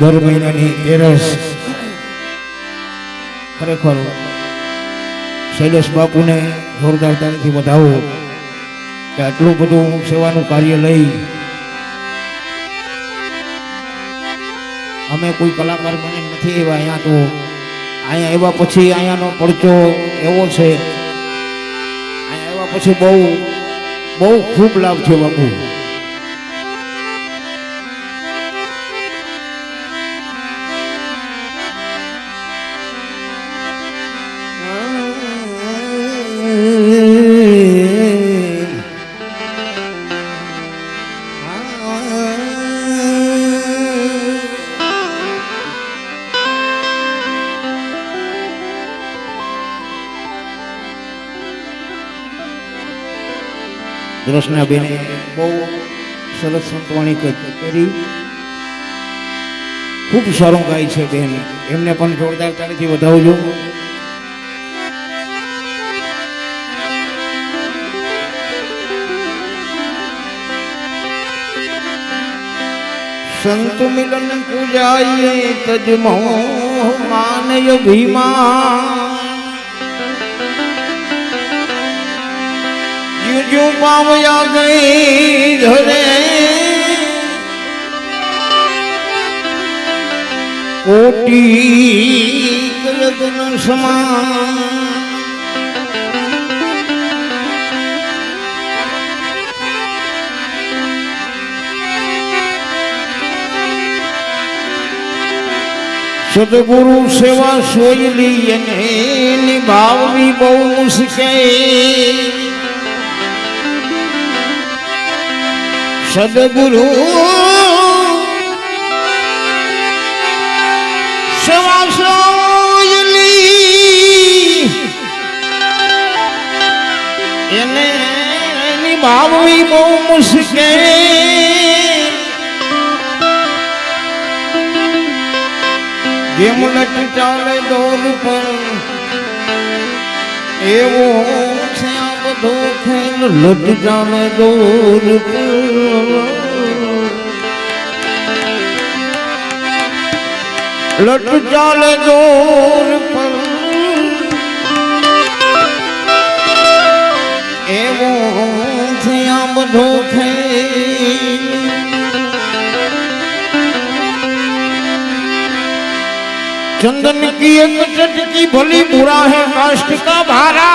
દર મહિનાની તેરસ ખરેખર શૈલેષ બાપુને જોરદાર તારીથી વધાવો કે આટલું બધું સેવાનું કાર્ય લઈ અમે કોઈ કલાકાર બને નથી એવા અહીંયા તો. અહીંયા આવ્યા પછી અહીંયાનો પડચો એવો છે. અહીંયા આવ્યા પછી બહુ બહુ ખૂબ લાભ છે બાપુ. રસનાબેને બહુ સરસ સંતવાણી કરી ખૂબ સારું ગાય છે બેન. એમને પણ જોરદાર તાળીથી વધાવજો. સંત મિલન પૂજાઈએ તજમો માનય ભીમા યુ પામ્યા ગઈ ધરે. કોટી કલગન સમાન. સદગુરુ સેવા સોયલી અને નિભાવવી બહુ મુશ્કેલ. સદગુરુ એને નિભાવવી બહુ મુશ્કેલ. જેમ લટ ચાલે દોર પર એવો છે આ બધો ખેલ લટ ચાલે દોર પર લટ ચાલે દોર પર એવો છે આ બધો ખેલ चंदन की एक चटकी भली बुरा है काष्ट का भारा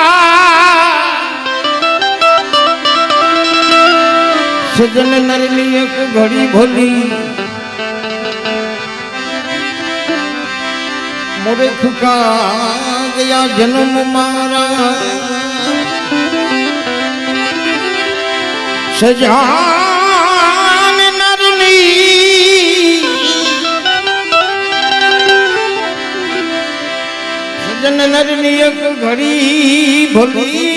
સજન નરની એક ઘડી ભલી મોરે ખુકા ગયા જન્મ મારા. સજાન નરની સજન નરની એક ઘડી ભલી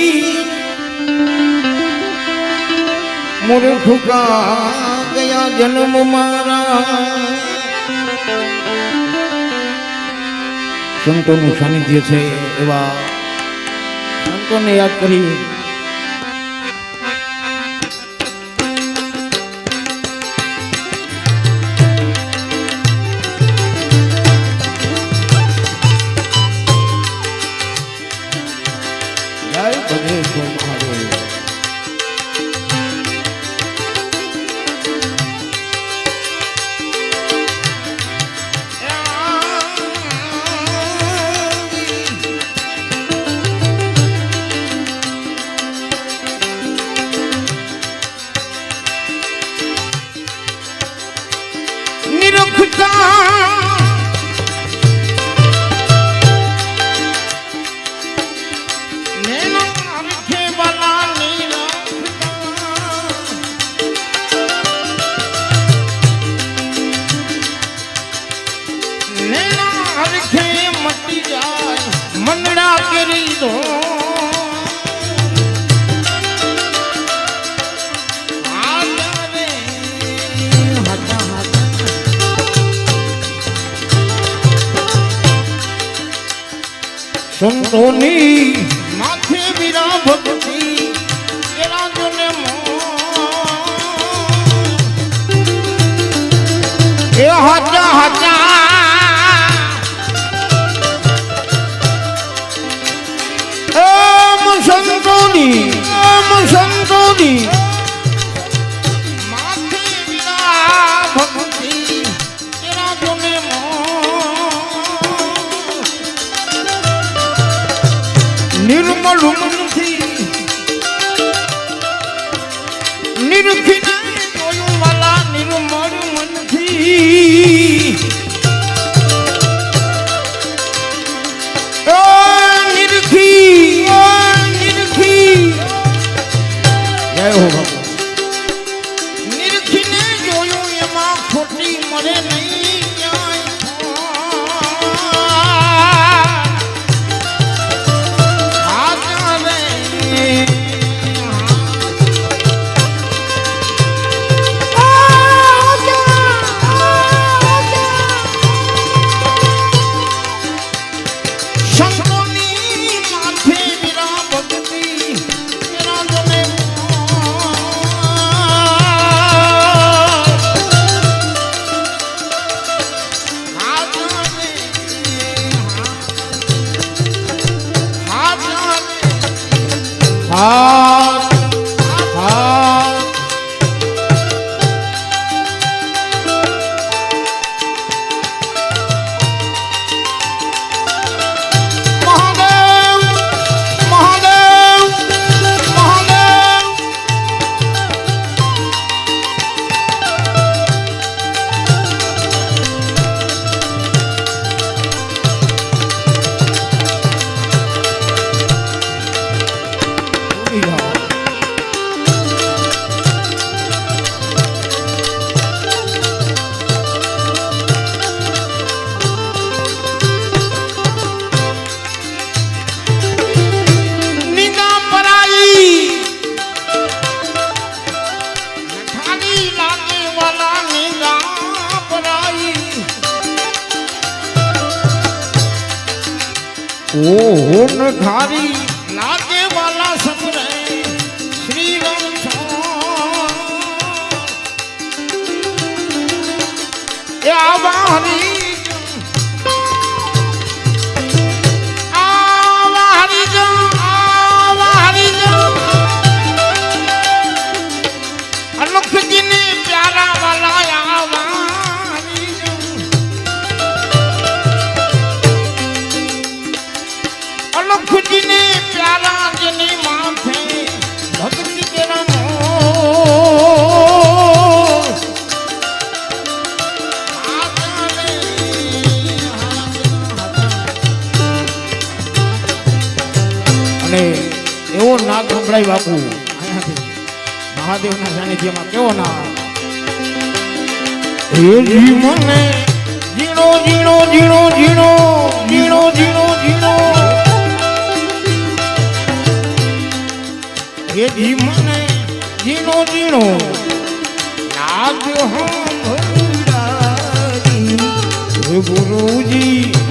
મૂર્ખ કા ગયા જન્મ મારા. સંતોનું સાનિધ્ય છે એવા સંતોને યાદ કરી સંતોની માથે વિરા ભક્તિ રાજને એ હાચા હાચા સંતોની સંતોની જય હો બાપુ ઓહો નખારી લાગે વાલા સસરે શ્રી રામ એ આવારી અને એવો નાગ સંભળાય બાપુ. અહીંયાથી મહાદેવના સાનિધ્યમાં કેવો નાગ? હે મને ઝીણો ઝીણો ઝીણો ઝીણો ઝીણો ઝીણો ઝીણો. હે મને ઝીણો ઝીણો. નાગ હમ ગુરુજી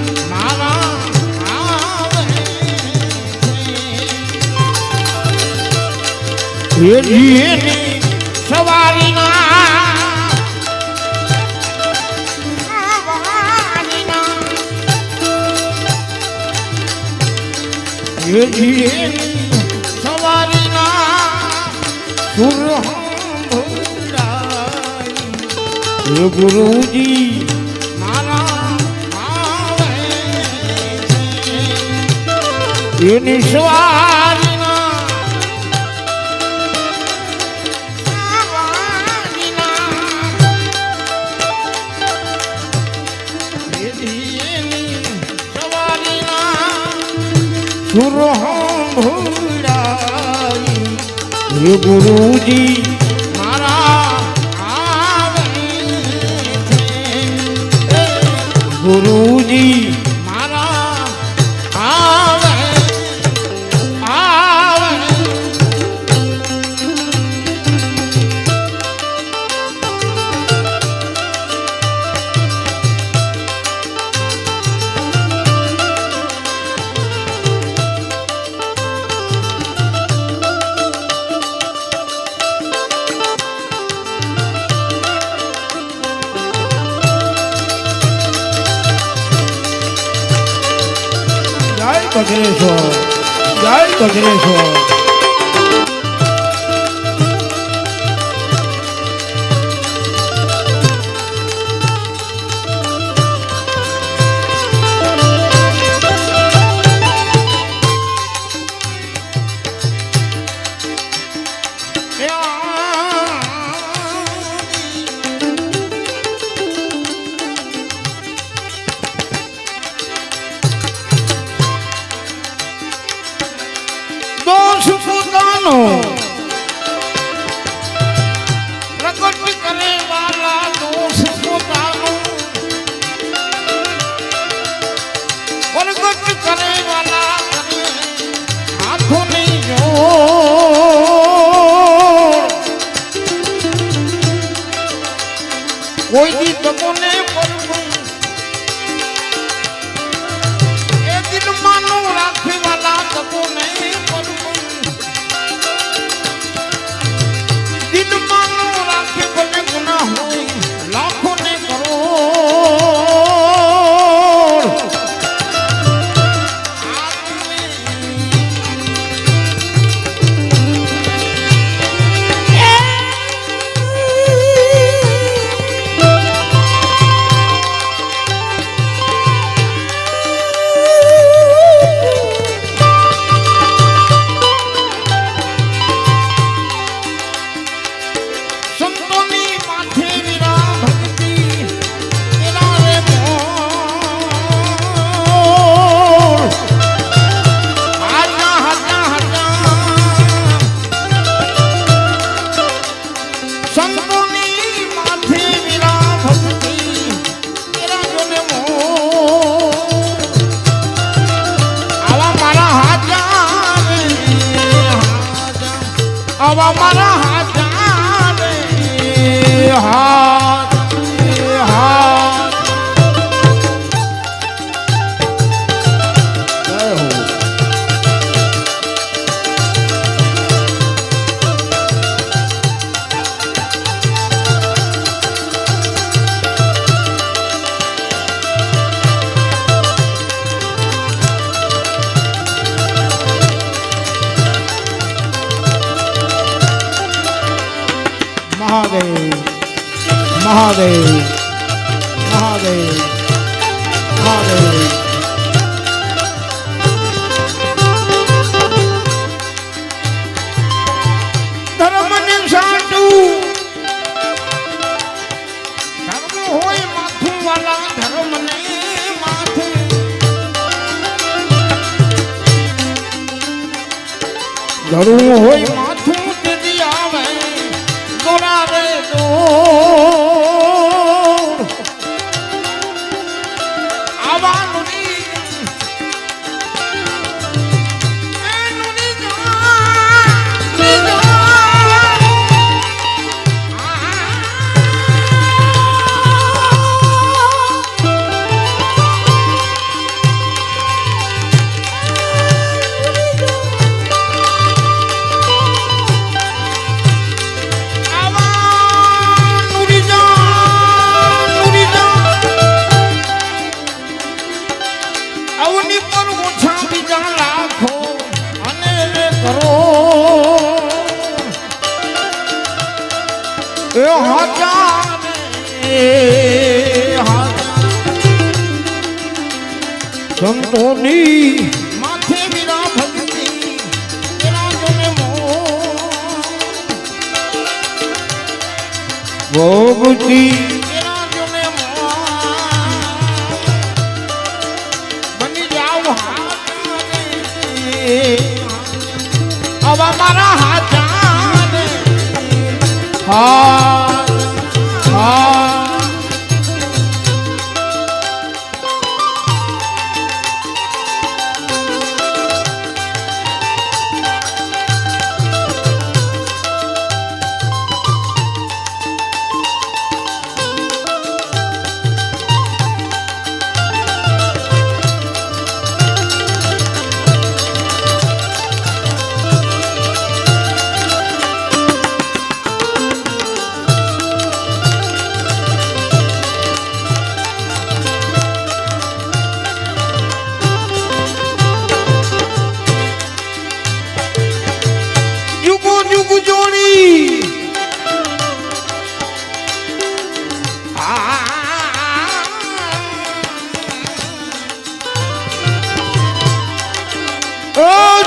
એની સવારીના સવારીના સુર ગુરુજી મારા એની સવારીના હે ગુરુજી મારા ગુરુજી regreso. આવા મારા હાથ. હા. મહાદેવ મહાદેવ મહાદેવ. હોય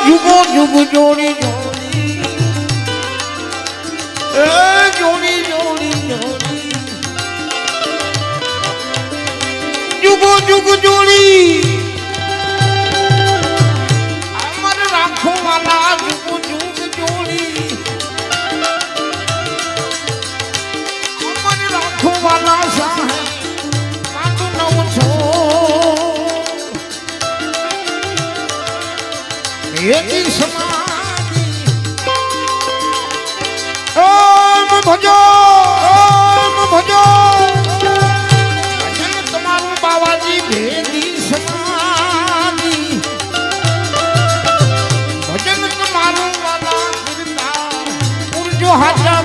યુગો યુગ જોડી જોડી એ જોડી જોડી જોડી યુગો યુગ જોડી হাজার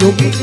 yo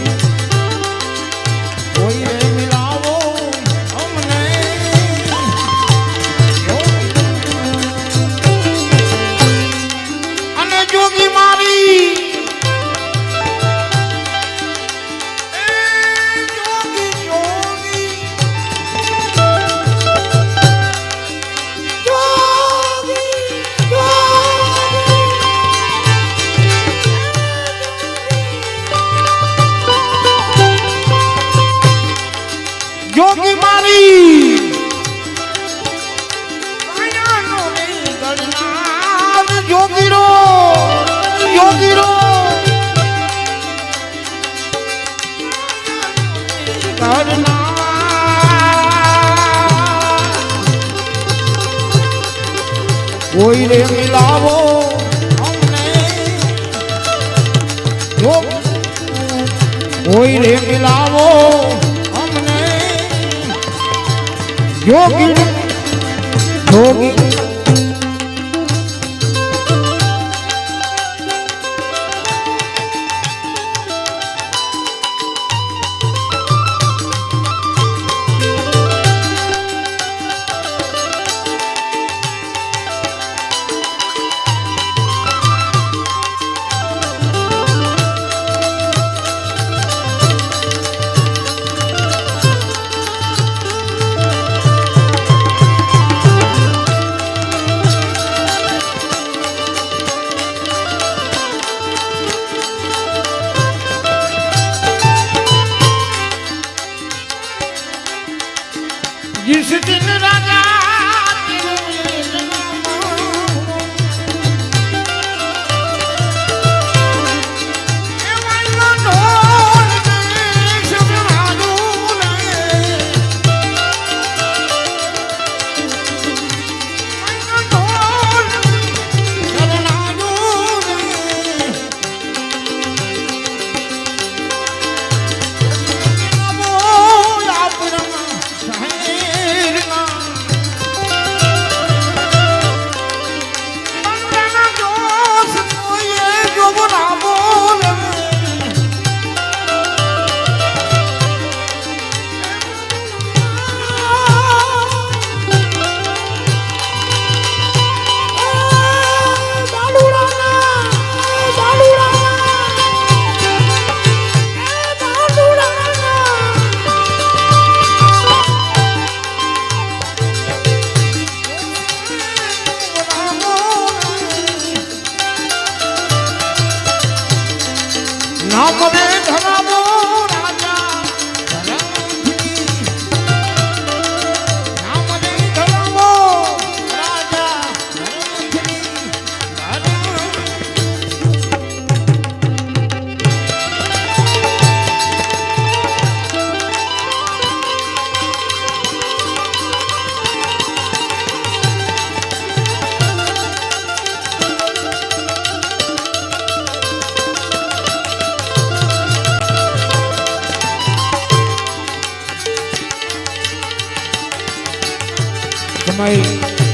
સમય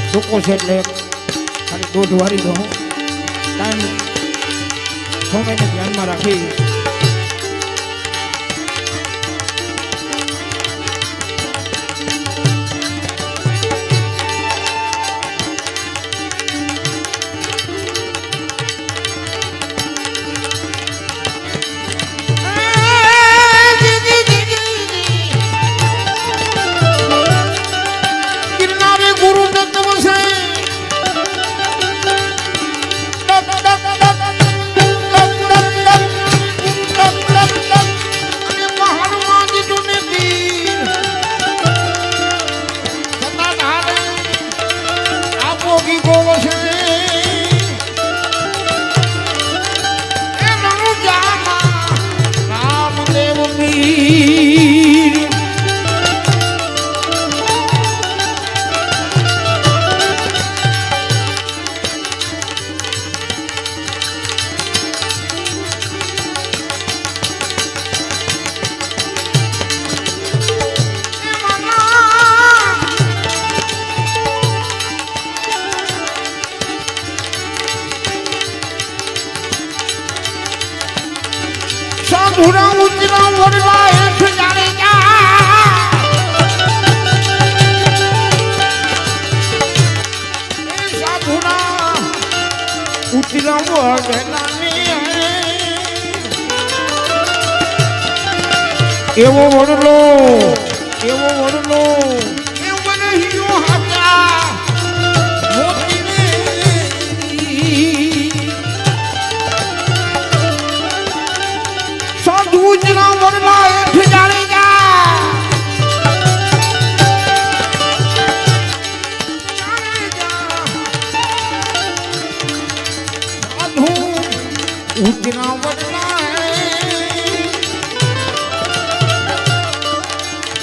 ટૂંકો છે એટલે ખાલી દોઢ વારી ટાઈમ સમયને ધ્યાનમાં રાખી. আমি কোন એવો વડલો એવો વડલો. એવો હાચા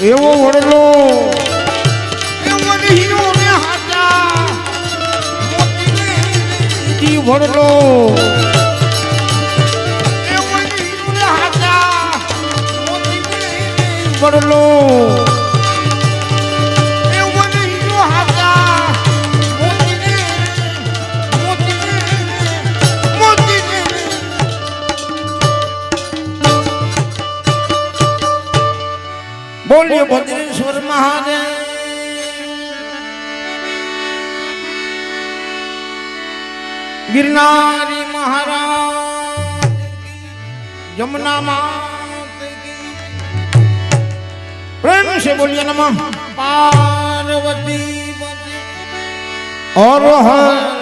એવો વડલો. વડલો. વડલો. यमुना मात की प्रेम से बोलिए नमः पार्वती पति और हर